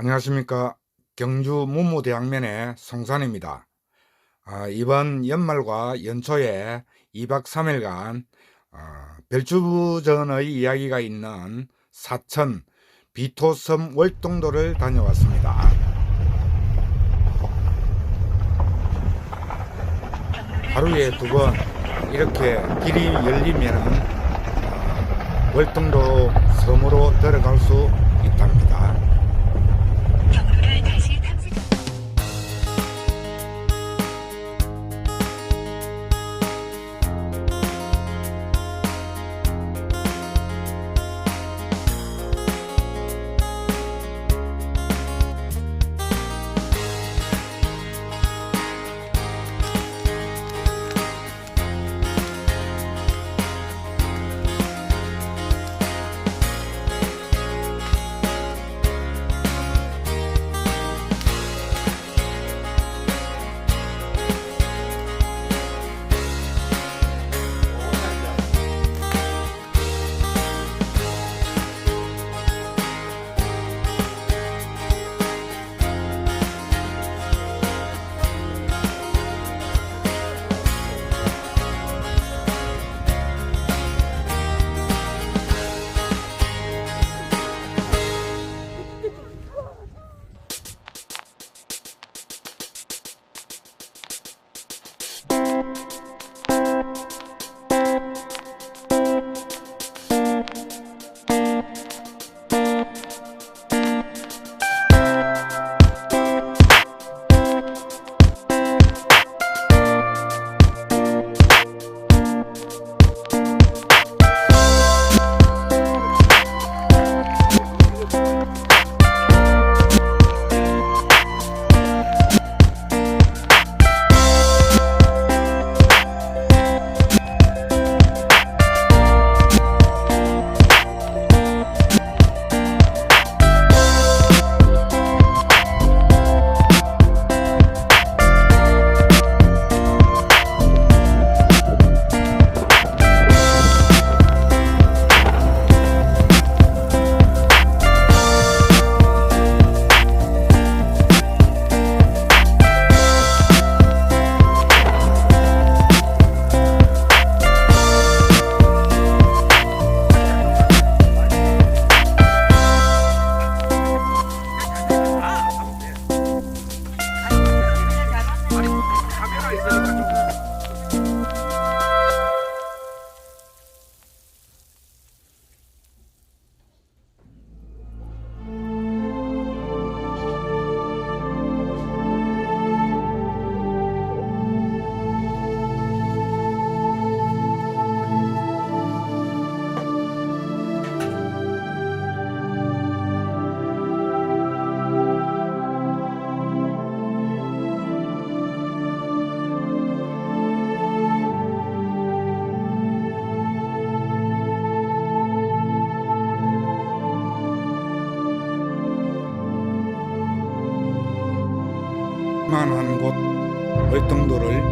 안녕하십니까. 경주 문무대학면의 송산입니다. 아, 이번 연말과 연초에 2박 3일간 아, 별주전의 이야기가 있는 사천 비토섬 월동도를 다녀왔습니다. 하루에 두 번 이렇게 길이 열리면 아, 월동도 Christ. 만한 곳 월동도를